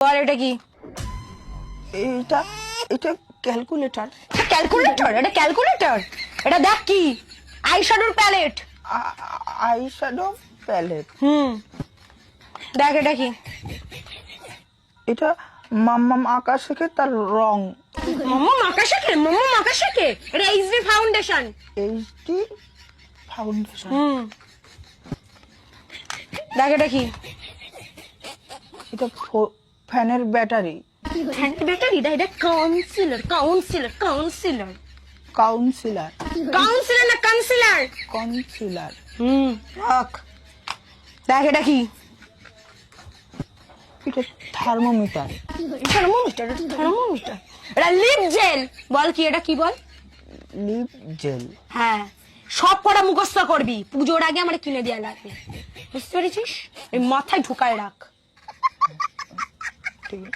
বল এটা কি? এটা এটা ক্যালকুলেটর ক্যালকুলেটর এটা ক্যালকুলেটর এটা দেখ কি? আইশ্যাডোর প্যালেট আই শ্যাডো প্যালেট হুম। দেখ এটা কি? এটা মাম্মাম আকাশ থেকে তার রং। মাম্মা মাকা শেখে মাম্মা মাকা শেখে এটা এইচডি ফাউন্ডেশন এইচডি ফাউন্ডেশন হুম। দেখ এটা কি? এটা ফো- ফ্যানের ব্যাটারি। ব্যাটারি? এটা এটা concealer concealer concealer concealer concealer না কাউন্সিলর কাউন্সিলার হুম। রাখ। দেখ এটা কি? এটা থার্মোমিটার। Thermometer thermometer. এটা লিপ জেল বল কি এটা কি বল? লিপ জেল হ্যাঁ। সব কটা মুখস্থ করবি। পুজোর আগে আমার কিনে দেওয়া লাগবে। বুঝতে পেরেছিস? এই মাথায় ঢুকায় রাখ। 对